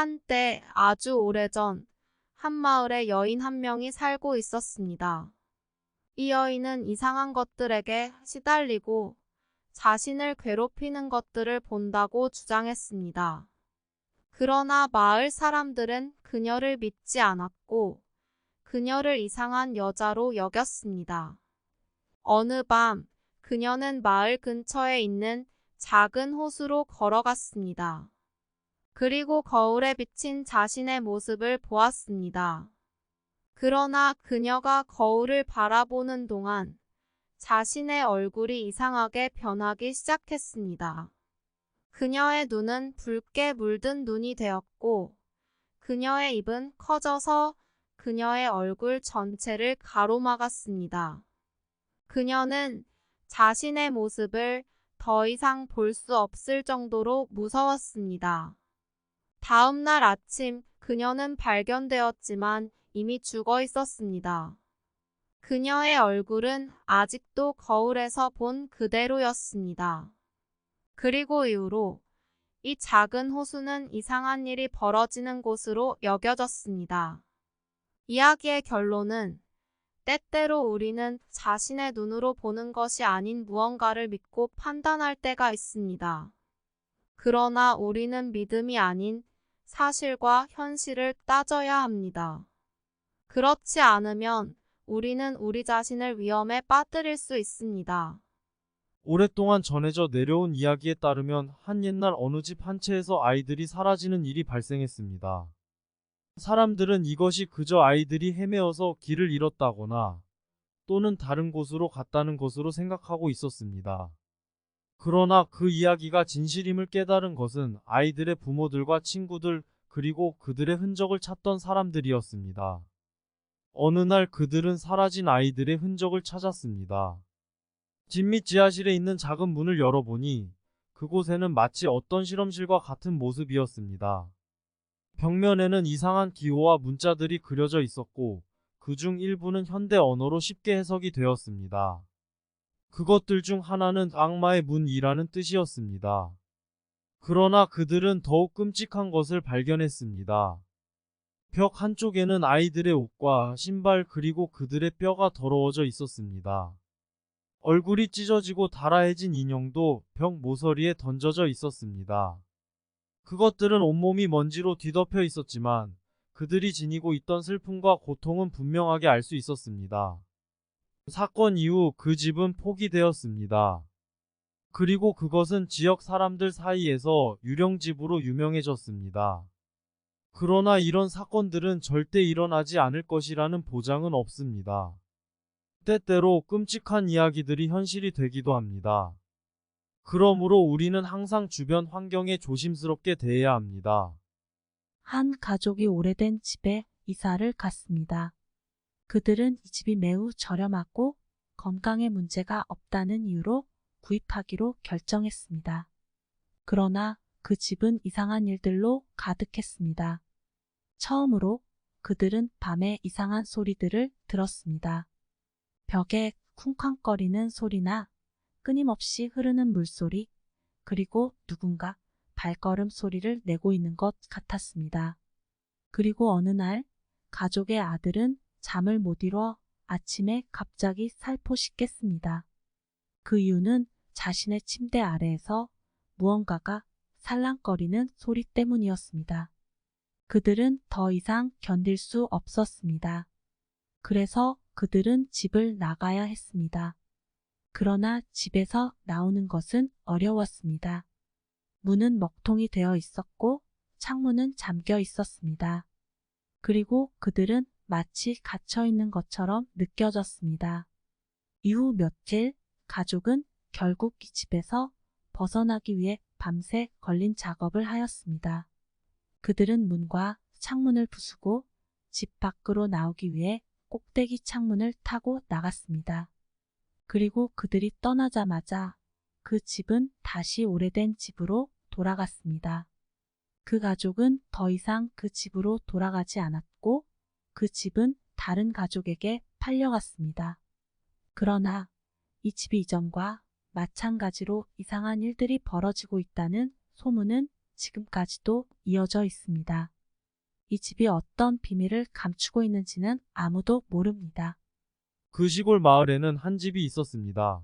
한때 아주 오래전 한 마을에 여인 한 명이 살고 있었습니다. 이 여인은 이상한 것들에게 시달리고 자신을 괴롭히는 것들을 본다고 주장했습니다. 그러나 마을 사람들은 그녀를 믿지 않았고 그녀를 이상한 여자로 여겼습니다. 어느 밤 그녀는 마을 근처에 있는 작은 호수로 걸어갔습니다. 그리고 거울에 비친 자신의 모습을 보았습니다. 그러나 그녀가 거울을 바라보는 동안 자신의 얼굴이 이상하게 변하기 시작했습니다. 그녀의 눈은 붉게 물든 눈이 되었고 그녀의 입은 커져서 그녀의 얼굴 전체를 가로막았습니다. 그녀는 자신의 모습을 더 이상 볼 수 없을 정도로 무서웠습니다. 다음 날 아침 그녀는 발견되었지만 이미 죽어 있었습니다. 그녀의 얼굴은 아직도 거울에서 본 그대로였습니다. 그리고 이후로 이 작은 호수는 이상한 일이 벌어지는 곳으로 여겨졌습니다. 이야기의 결론은 때때로 우리는 자신의 눈으로 보는 것이 아닌 무언가를 믿고 판단할 때가 있습니다. 그러나 우리는 믿음이 아닌 사실과 현실을 따져야 합니다. 그렇지 않으면 우리는 우리 자신을 위험에 빠뜨릴 수 있습니다. 오랫동안 전해져 내려온 이야기에 따르면 한 옛날 어느 집 한 채에서 아이들이 사라지는 일이 발생했습니다. 사람들은 이것이 그저 아이들이 헤매어서 길을 잃었다거나 또는 다른 곳으로 갔다는 것으로 생각하고 있었습니다. 그러나 그 이야기가 진실임을 깨달은 것은 아이들의 부모들과 친구들 그리고 그들의 흔적을 찾던 사람들이었습니다. 어느 날 그들은 사라진 아이들의 흔적을 찾았습니다. 집밑 지하실에 있는 작은 문을 열어보니 그곳에는 마치 어떤 실험실과 같은 모습이었습니다. 벽면에는 이상한 기호와 문자들이 그려져 있었고 그중 일부는 현대 언어로 쉽게 해석이 되었습니다. 그것들 중 하나는 악마의 문이라는 뜻이었습니다. 그러나 그들은 더욱 끔찍한 것을 발견했습니다. 벽 한쪽에는 아이들의 옷과 신발 그리고 그들의 뼈가 더러워져 있었습니다. 얼굴이 찢어지고 달아해진 인형도 벽 모서리에 던져져 있었습니다. 그것들은 온몸이 먼지로 뒤덮여 있었지만 그들이 지니고 있던 슬픔과 고통은 분명하게 알 수 있었습니다. 사건 이후 그 집은 포기되었습니다. 그리고 그것은 지역 사람들 사이에서 유령집으로 유명해졌습니다. 그러나 이런 사건들은 절대 일어나지 않을 것이라는 보장은 없습니다. 때때로 끔찍한 이야기들이 현실이 되기도 합니다. 그러므로 우리는 항상 주변 환경에 조심스럽게 대해야 합니다. 한 가족이 오래된 집에 이사를 갔습니다. 그들은 이 집이 매우 저렴하고 건강에 문제가 없다는 이유로 구입하기로 결정했습니다. 그러나 그 집은 이상한 일들로 가득했습니다. 처음으로 그들은 밤에 이상한 소리들을 들었습니다. 벽에 쿵쾅거리는 소리나 끊임없이 흐르는 물소리, 그리고 누군가 발걸음 소리를 내고 있는 것 같았습니다. 그리고 어느 날 가족의 아들은 잠을 못 이뤄 아침에 갑자기 살포시 깼습니다. 그 이유는 자신의 침대 아래에서 무언가가 살랑거리는 소리 때문이었습니다. 그들은 더 이상 견딜 수 없었습니다. 그래서 그들은 집을 나가야 했습니다. 그러나 집에서 나오는 것은 어려웠습니다. 문은 먹통이 되어 있었고 창문은 잠겨 있었습니다. 그리고 그들은 마치 갇혀 있는 것처럼 느껴졌습니다. 이후 며칠 가족은 결국 이 집에서 벗어나기 위해 밤새 걸린 작업을 하였습니다. 그들은 문과 창문을 부수고 집 밖으로 나오기 위해 꼭대기 창문을 타고 나갔습니다. 그리고 그들이 떠나자마자 그 집은 다시 오래된 집으로 돌아갔습니다. 그 가족은 더 이상 그 집으로 돌아가지 않았고 그 집은 다른 가족에게 팔려갔습니다. 그러나 이 집이 이전과 마찬가지로 이상한 일들이 벌어지고 있다는 소문은 지금까지도 이어져 있습니다. 이 집이 어떤 비밀을 감추고 있는지는 아무도 모릅니다. 그 시골 마을에는 한 집이 있었습니다.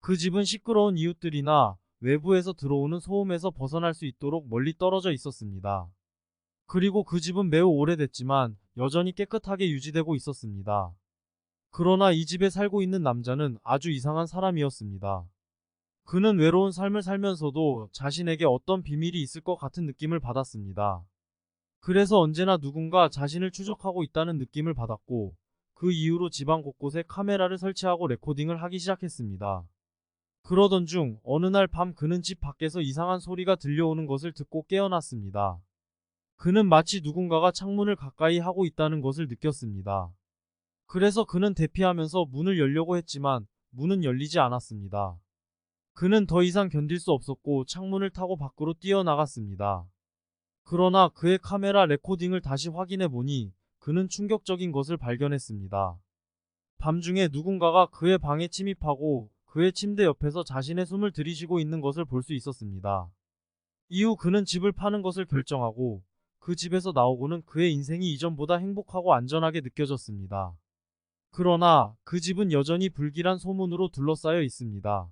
그 집은 시끄러운 이웃들이나 외부에서 들어오는 소음에서 벗어날 수 있도록 멀리 떨어져 있었습니다. 그리고 그 집은 매우 오래됐지만 여전히 깨끗하게 유지되고 있었습니다. 그러나 이 집에 살고 있는 남자는 아주 이상한 사람이었습니다. 그는 외로운 삶을 살면서도 자신에게 어떤 비밀이 있을 것 같은 느낌을 받았습니다. 그래서 언제나 누군가 자신을 추적하고 있다는 느낌을 받았고 그 이후로 집안 곳곳에 카메라를 설치하고 레코딩을 하기 시작했습니다. 그러던 중 어느 날 밤 그는 집 밖에서 이상한 소리가 들려오는 것을 듣고 깨어났습니다. 그는 마치 누군가가 창문을 가까이 하고 있다는 것을 느꼈습니다. 그래서 그는 대피하면서 문을 열려고 했지만 문은 열리지 않았습니다. 그는 더 이상 견딜 수 없었고 창문을 타고 밖으로 뛰어나갔습니다. 그러나 그의 카메라 레코딩을 다시 확인해 보니 그는 충격적인 것을 발견했습니다. 밤중에 누군가가 그의 방에 침입하고 그의 침대 옆에서 자신의 숨을 들이쉬고 있는 것을 볼 수 있었습니다. 이후 그는 집을 파는 것을 결정하고 그 집에서 나오고는 그의 인생이 이전보다 행복하고 안전하게 느껴졌습니다. 그러나 그 집은 여전히 불길한 소문으로 둘러싸여 있습니다.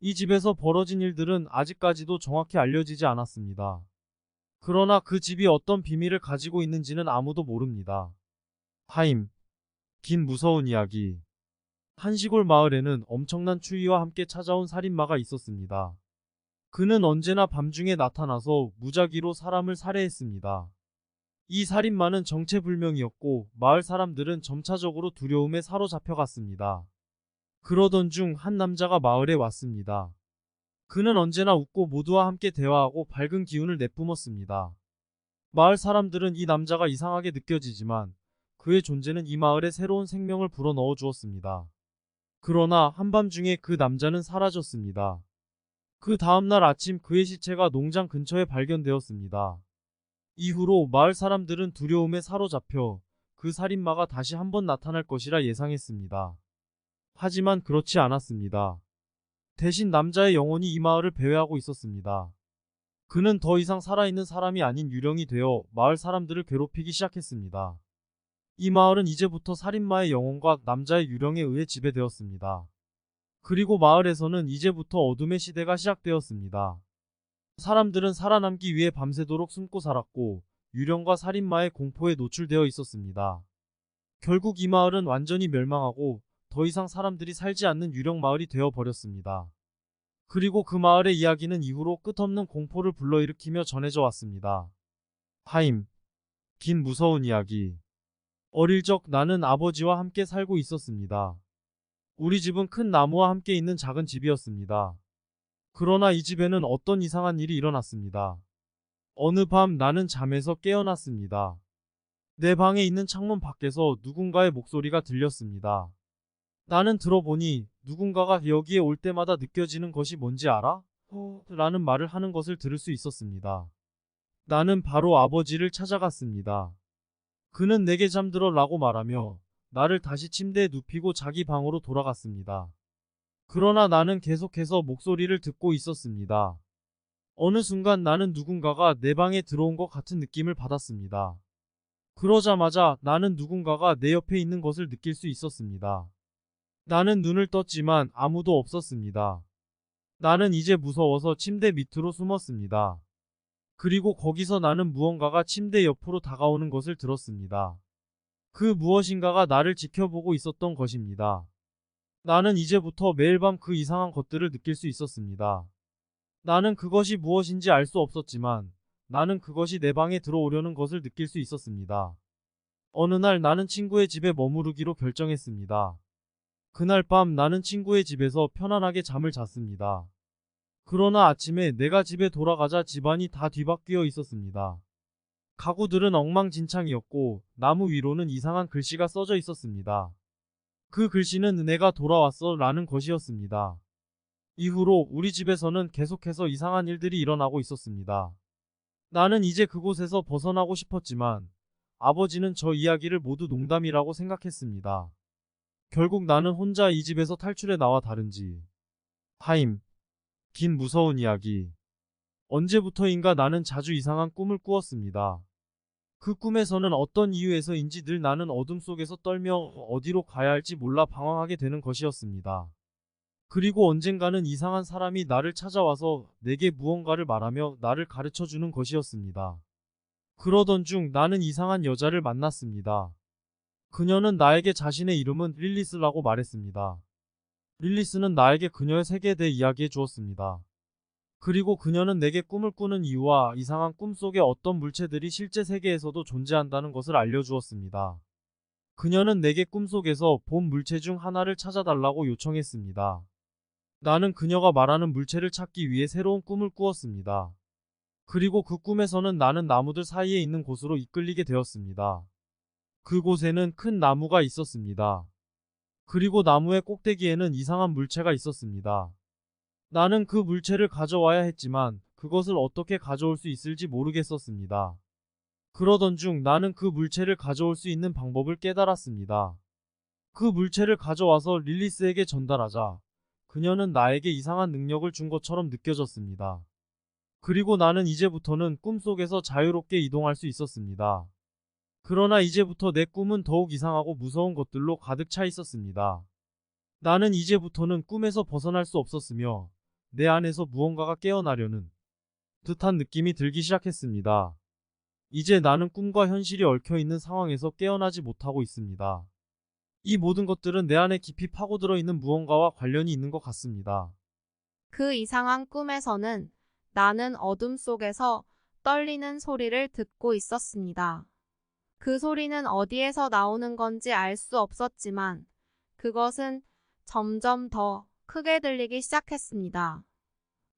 이 집에서 벌어진 일들은 아직까지도 정확히 알려지지 않았습니다. 그러나 그 집이 어떤 비밀을 가지고 있는지는 아무도 모릅니다. 하임. 긴 무서운 이야기. 한 시골 마을에는 엄청난 추위와 함께 찾아온 살인마가 있었습니다. 그는 언제나 밤중에 나타나서 무작위로 사람을 살해했습니다. 이 살인마는 정체불명이었고 마을 사람들은 점차적으로 두려움에 사로잡혀갔습니다. 그러던 중 한 남자가 마을에 왔습니다. 그는 언제나 웃고 모두와 함께 대화하고 밝은 기운을 내뿜었습니다. 마을 사람들은 이 남자가 이상하게 느껴지지만 그의 존재는 이 마을에 새로운 생명을 불어넣어 주었습니다. 그러나 한밤중에 그 남자는 사라졌습니다. 그 다음날 아침 그의 시체가 농장 근처에 발견되었습니다. 이후로 마을 사람들은 두려움에 사로잡혀 그 살인마가 다시 한번 나타날 것이라 예상했습니다. 하지만 그렇지 않았습니다. 대신 남자의 영혼이 이 마을을 배회하고 있었습니다. 그는 더 이상 살아있는 사람이 아닌 유령이 되어 마을 사람들을 괴롭히기 시작했습니다. 이 마을은 이제부터 살인마의 영혼과 남자의 유령에 의해 지배되었습니다. 그리고 마을에서는 이제부터 어둠의 시대가 시작되었습니다. 사람들은 살아남기 위해 밤새도록 숨고 살았고 유령과 살인마의 공포에 노출되어 있었습니다. 결국 이 마을은 완전히 멸망하고 더 이상 사람들이 살지 않는 유령 마을이 되어 버렸습니다. 그리고 그 마을의 이야기는 이후로 끝없는 공포를 불러일으키며 전해져 왔습니다. 하임. 긴 무서운 이야기. 어릴 적 나는 아버지와 함께 살고 있었습니다. 우리 집은 큰 나무와 함께 있는 작은 집이었습니다. 그러나 이 집에는 어떤 이상한 일이 일어났습니다. 어느 밤 나는 잠에서 깨어났습니다. 내 방에 있는 창문 밖에서 누군가의 목소리가 들렸습니다. 나는 들어보니 누군가가 여기에 올 때마다 느껴지는 것이 뭔지 알아? 어, 라는 말을 하는 것을 들을 수 있었습니다. 나는 바로 아버지를 찾아갔습니다. 그는 내게 잠들어 라고 말하며 나를 다시 침대에 눕히고 자기 방으로 돌아갔습니다. 그러나 나는 계속해서 목소리를 듣고 있었습니다. 어느 순간 나는 누군가가 내 방에 들어온 것 같은 느낌을 받았습니다. 그러자마자 나는 누군가가 내 옆에 있는 것을 느낄 수 있었습니다. 나는 눈을 떴지만 아무도 없었습니다. 나는 이제 무서워서 침대 밑으로 숨었습니다. 그리고 거기서 나는 무언가가 침대 옆으로 다가오는 것을 들었습니다. 그 무엇인가가 나를 지켜보고 있었던 것입니다. 나는 이제부터 매일 밤 그 이상한 것들을 느낄 수 있었습니다. 나는 그것이 무엇인지 알 수 없었지만 나는 그것이 내 방에 들어오려는 것을 느낄 수 있었습니다. 어느 날 나는 친구의 집에 머무르기로 결정했습니다. 그날 밤 나는 친구의 집에서 편안하게 잠을 잤습니다. 그러나 아침에 내가 집에 돌아가자 집안이 다 뒤바뀌어 있었습니다. 가구들은 엉망진창이었고 나무 위로는 이상한 글씨가 써져 있었습니다. 그 글씨는 내가 돌아왔어 라는 것이었습니다. 이후로 우리 집에서는 계속해서 이상한 일들이 일어나고 있었습니다. 나는 이제 그곳에서 벗어나고 싶었지만 아버지는 저 이야기를 모두 농담이라고 생각했습니다. 결국 나는 혼자 이 집에서 탈출해 나와 다른지. 하임. 긴 무서운 이야기. 언제부터인가 나는 자주 이상한 꿈을 꾸었습니다. 그 꿈에서는 어떤 이유에서인지 늘 나는 어둠 속에서 떨며 어디로 가야 할지 몰라 방황하게 되는 것이었습니다. 그리고 언젠가는 이상한 사람이 나를 찾아와서 내게 무언가를 말하며 나를 가르쳐 주는 것이었습니다. 그러던 중 나는 이상한 여자를 만났습니다. 그녀는 나에게 자신의 이름은 릴리스라고 말했습니다. 릴리스는 나에게 그녀의 세계에 대해 이야기해 주었습니다. 그리고 그녀는 내게 꿈을 꾸는 이유와 이상한 꿈 속에 어떤 물체들이 실제 세계에서도 존재한다는 것을 알려주었습니다. 그녀는 내게 꿈속에서 본 물체 중 하나를 찾아달라고 요청했습니다. 나는 그녀가 말하는 물체를 찾기 위해 새로운 꿈을 꾸었습니다. 그리고 그 꿈에서는 나는 나무들 사이에 있는 곳으로 이끌리게 되었습니다. 그곳에는 큰 나무가 있었습니다. 그리고 나무의 꼭대기에는 이상한 물체가 있었습니다. 나는 그 물체를 가져와야 했지만 그것을 어떻게 가져올 수 있을지 모르겠었습니다. 그러던 중 나는 그 물체를 가져올 수 있는 방법을 깨달았습니다. 그 물체를 가져와서 릴리스에게 전달하자 그녀는 나에게 이상한 능력을 준 것처럼 느껴졌습니다. 그리고 나는 이제부터는 꿈속에서 자유롭게 이동할 수 있었습니다. 그러나 이제부터 내 꿈은 더욱 이상하고 무서운 것들로 가득 차 있었습니다. 나는 이제부터는 꿈에서 벗어날 수 없었으며 내 안에서 무언가가 깨어나려는 듯한 느낌이 들기 시작했습니다. 이제 나는 꿈과 현실이 얽혀 있는 상황에서 깨어나지 못하고 있습니다. 이 모든 것들은 내 안에 깊이 파고들어 있는 무언가와 관련이 있는 것 같습니다. 그 이상한 꿈에서는 나는 어둠 속에서 떨리는 소리를 듣고 있었습니다. 그 소리는 어디에서 나오는 건지 알 수 없었지만 그것은 점점 더 크게 들리기 시작했습니다.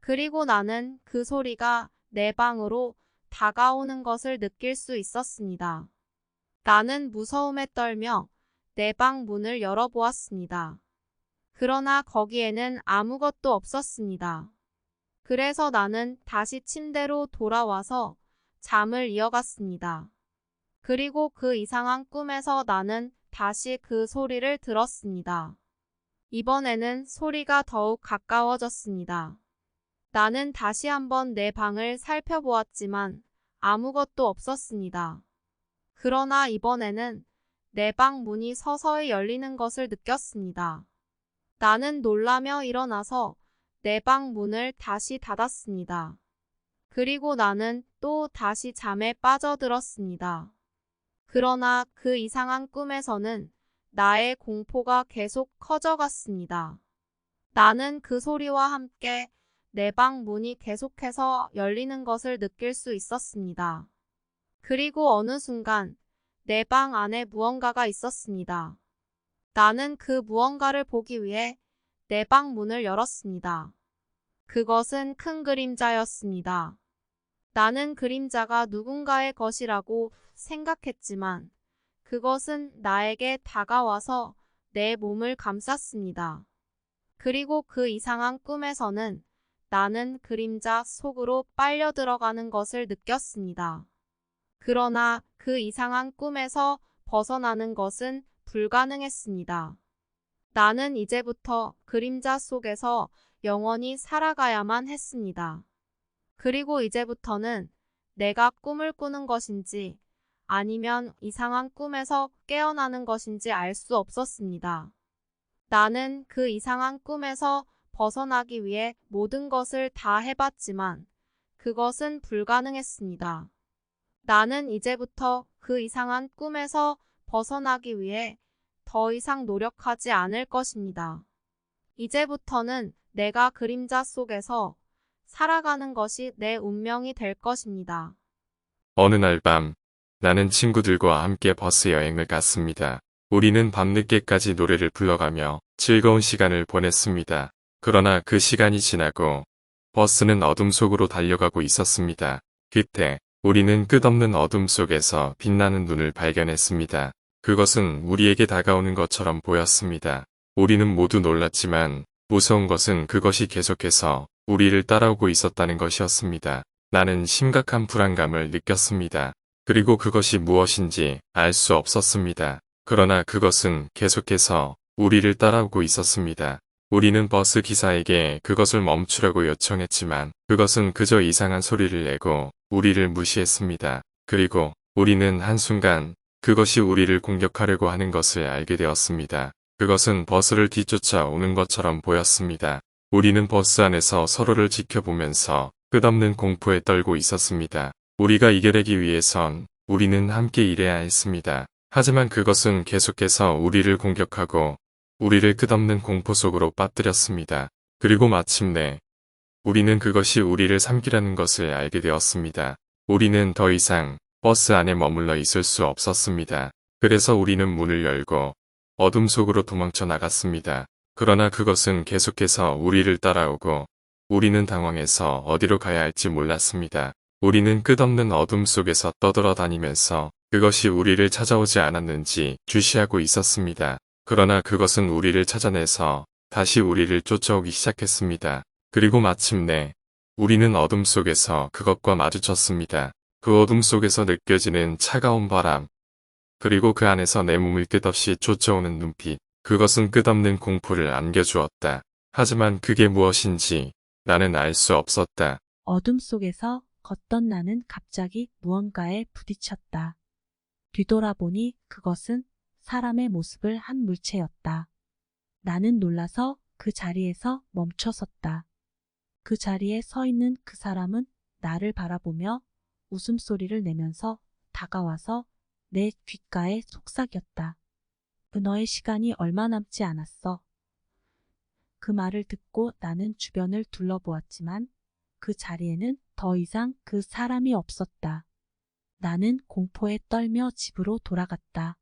그리고 나는 그 소리가 내 방으로 다가오는 것을 느낄 수 있었습니다. 나는 무서움에 떨며 내 방 문을 열어보았습니다. 그러나 거기에는 아무것도 없었습니다. 그래서 나는 다시 침대로 돌아와서 잠을 이어갔습니다. 그리고 그 이상한 꿈에서 나는 다시 그 소리를 들었습니다. 이번에는 소리가 더욱 가까워졌습니다. 나는 다시 한번 내 방을 살펴보았지만 아무것도 없었습니다. 그러나 이번에는 내 방 문이 서서히 열리는 것을 느꼈습니다. 나는 놀라며 일어나서 내 방 문을 다시 닫았습니다. 그리고 나는 또 다시 잠에 빠져들었습니다. 그러나 그 이상한 꿈에서는 나의 공포가 계속 커져갔습니다. 나는 그 소리와 함께 내 방 문이 계속해서 열리는 것을 느낄 수 있었습니다. 그리고 어느 순간 내 방 안에 무언가가 있었습니다. 나는 그 무언가를 보기 위해 내 방 문을 열었습니다. 그것은 큰 그림자였습니다. 나는 그림자가 누군가의 것이라고 생각했지만 그것은 나에게 다가와서 내 몸을 감쌌습니다. 그리고 그 이상한 꿈에서는 나는 그림자 속으로 빨려 들어가는 것을 느꼈습니다. 그러나 그 이상한 꿈에서 벗어나는 것은 불가능했습니다. 나는 이제부터 그림자 속에서 영원히 살아가야만 했습니다. 그리고 이제부터는 내가 꿈을 꾸는 것인지 아니면 이상한 꿈에서 깨어나는 것인지 알 수 없었습니다. 나는 그 이상한 꿈에서 벗어나기 위해 모든 것을 다 해봤지만 그것은 불가능했습니다. 나는 이제부터 그 이상한 꿈에서 벗어나기 위해 더 이상 노력하지 않을 것입니다. 이제부터는 내가 그림자 속에서 살아가는 것이 내 운명이 될 것입니다. 어느 날 밤, 나는 친구들과 함께 버스 여행을 갔습니다. 우리는 밤늦게까지 노래를 불러가며 즐거운 시간을 보냈습니다. 그러나 그 시간이 지나고 버스는 어둠 속으로 달려가고 있었습니다. 그때 우리는 끝없는 어둠 속에서 빛나는 눈을 발견했습니다. 그것은 우리에게 다가오는 것처럼 보였습니다. 우리는 모두 놀랐지만 무서운 것은 그것이 계속해서 우리를 따라오고 있었다는 것이었습니다. 나는 심각한 불안감을 느꼈습니다. 그리고 그것이 무엇인지 알 수 없었습니다. 그러나 그것은 계속해서 우리를 따라오고 있었습니다. 우리는 버스 기사에게 그것을 멈추라고 요청했지만 그것은 그저 이상한 소리를 내고 우리를 무시했습니다. 그리고 우리는 한순간 그것이 우리를 공격하려고 하는 것을 알게 되었습니다. 그것은 버스를 뒤쫓아 오는 것처럼 보였습니다. 우리는 버스 안에서 서로를 지켜보면서 끝없는 공포에 떨고 있었습니다. 우리가 이겨내기 위해선 우리는 함께 일해야 했습니다. 하지만 그것은 계속해서 우리를 공격하고 우리를 끝없는 공포 속으로 빠뜨렸습니다. 그리고 마침내 우리는 그것이 우리를 삼키라는 것을 알게 되었습니다. 우리는 더 이상 버스 안에 머물러 있을 수 없었습니다. 그래서 우리는 문을 열고 어둠 속으로 도망쳐 나갔습니다. 그러나 그것은 계속해서 우리를 따라오고 우리는 당황해서 어디로 가야 할지 몰랐습니다. 우리는 끝없는 어둠 속에서 떠돌아다니면서 그것이 우리를 찾아오지 않았는지 주시하고 있었습니다. 그러나 그것은 우리를 찾아내서 다시 우리를 쫓아오기 시작했습니다. 그리고 마침내 우리는 어둠 속에서 그것과 마주쳤습니다. 그 어둠 속에서 느껴지는 차가운 바람, 그리고 그 안에서 내 몸을 끝없이 쫓아오는 눈빛, 그것은 끝없는 공포를 안겨주었다. 하지만 그게 무엇인지 나는 알 수 없었다. 어둠 속에서 걷던 나는 갑자기 무언가에 부딪혔다. 뒤돌아보니 그것은 사람의 모습을 한 물체였다. 나는 놀라서 그 자리에서 멈춰섰다. 그 자리에 서 있는 그 사람은 나를 바라보며 웃음소리를 내면서 다가와서 내 귓가에 속삭였다. 너의 시간이 얼마 남지 않았어. 그 말을 듣고 나는 주변을 둘러보았지만 그 자리에는 더 이상 그 사람이 없었다. 나는 공포에 떨며 집으로 돌아갔다.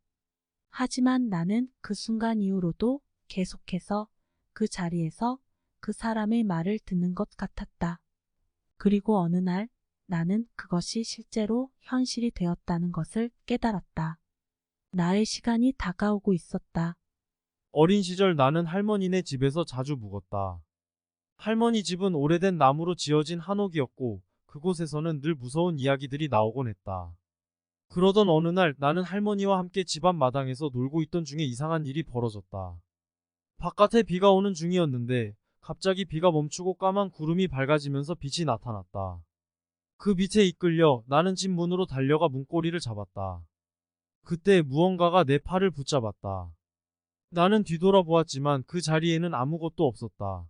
하지만 나는 그 순간 이후로도 계속해서 그 자리에서 그 사람의 말을 듣는 것 같았다. 그리고 어느 날 나는 그것이 실제로 현실이 되었다는 것을 깨달았다. 나의 시간이 다가오고 있었다. 어린 시절 나는 할머니네 집에서 자주 묵었다. 할머니 집은 오래된 나무로 지어진 한옥이었고 그곳에서는 늘 무서운 이야기들이 나오곤 했다. 그러던 어느 날 나는 할머니와 함께 집안 마당에서 놀고 있던 중에 이상한 일이 벌어졌다. 바깥에 비가 오는 중이었는데 갑자기 비가 멈추고 까만 구름이 밝아지면서 빛이 나타났다. 그 빛에 이끌려 나는 집 문으로 달려가 문고리를 잡았다. 그때 무언가가 내 팔을 붙잡았다. 나는 뒤돌아보았지만 그 자리에는 아무것도 없었다.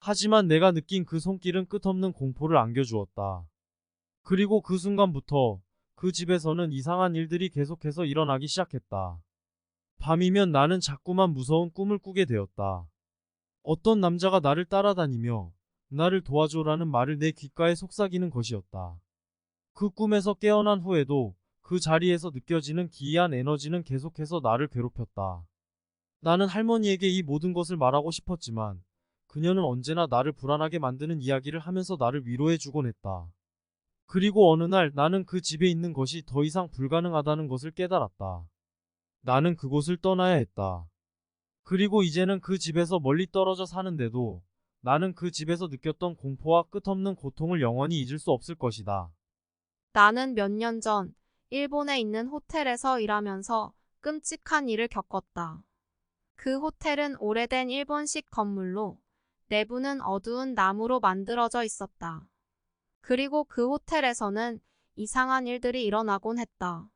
하지만 내가 느낀 그 손길은 끝없는 공포를 안겨주었다. 그리고 그 순간부터 그 집에서는 이상한 일들이 계속해서 일어나기 시작했다. 밤이면 나는 자꾸만 무서운 꿈을 꾸게 되었다. 어떤 남자가 나를 따라다니며 나를 도와줘라는 말을 내 귓가에 속삭이는 것이었다. 그 꿈에서 깨어난 후에도 그 자리에서 느껴지는 기이한 에너지는 계속해서 나를 괴롭혔다. 나는 할머니에게 이 모든 것을 말하고 싶었지만 그녀는 언제나 나를 불안하게 만드는 이야기를 하면서 나를 위로해주곤 했다. 그리고 어느 날 나는 그 집에 있는 것이 더 이상 불가능하다는 것을 깨달았다. 나는 그곳을 떠나야 했다. 그리고 이제는 그 집에서 멀리 떨어져 사는데도 나는 그 집에서 느꼈던 공포와 끝없는 고통을 영원히 잊을 수 없을 것이다. 나는 몇 년 전 일본에 있는 호텔에서 일하면서 끔찍한 일을 겪었다. 그 호텔은 오래된 일본식 건물로 내부는 어두운 나무로 만들어져 있었다. 그리고 그 호텔에서는 이상한 일들이 일어나곤 했다.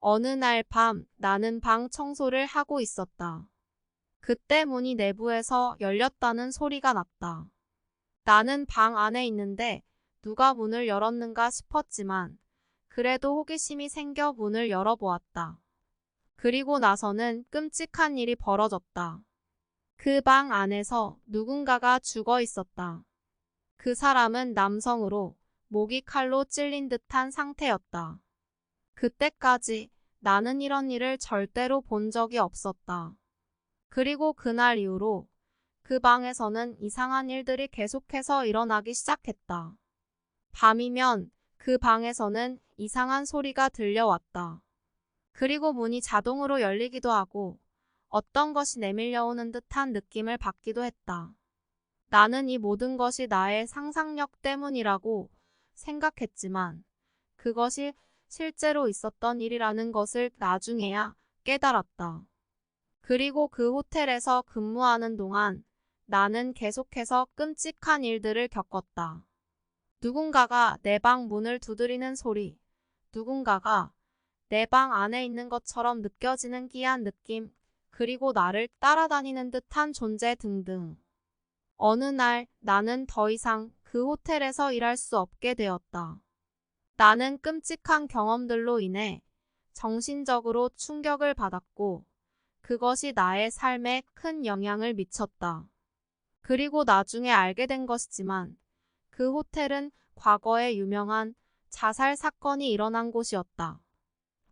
어느 날 밤 나는 방 청소를 하고 있었다. 그때 문이 내부에서 열렸다는 소리가 났다. 나는 방 안에 있는데 누가 문을 열었는가 싶었지만 그래도 호기심이 생겨 문을 열어보았다. 그리고 나서는 끔찍한 일이 벌어졌다. 그 방 안에서 누군가가 죽어 있었다. 그 사람은 남성으로 목이 칼로 찔린 듯한 상태였다. 그때까지 나는 이런 일을 절대로 본 적이 없었다. 그리고 그날 이후로 그 방에서는 이상한 일들이 계속해서 일어나기 시작했다. 밤이면 그 방에서는 이상한 소리가 들려왔다. 그리고 문이 자동으로 열리기도 하고 어떤 것이 내밀려오는 듯한 느낌을 받기도 했다. 나는 이 모든 것이 나의 상상력 때문이라고 생각했지만 그것이 실제로 있었던 일이라는 것을 나중에야 깨달았다. 그리고 그 호텔에서 근무하는 동안 나는 계속해서 끔찍한 일들을 겪었다. 누군가가 내 방 문을 두드리는 소리, 누군가가 내 방 안에 있는 것처럼 느껴지는 기이한 느낌, 그리고 나를 따라다니는 듯한 존재 등등. 어느 날 나는 더 이상 그 호텔에서 일할 수 없게 되었다. 나는 끔찍한 경험들로 인해 정신적으로 충격을 받았고 그것이 나의 삶에 큰 영향을 미쳤다. 그리고 나중에 알게 된 것이지만 그 호텔은 과거에 유명한 자살 사건이 일어난 곳이었다.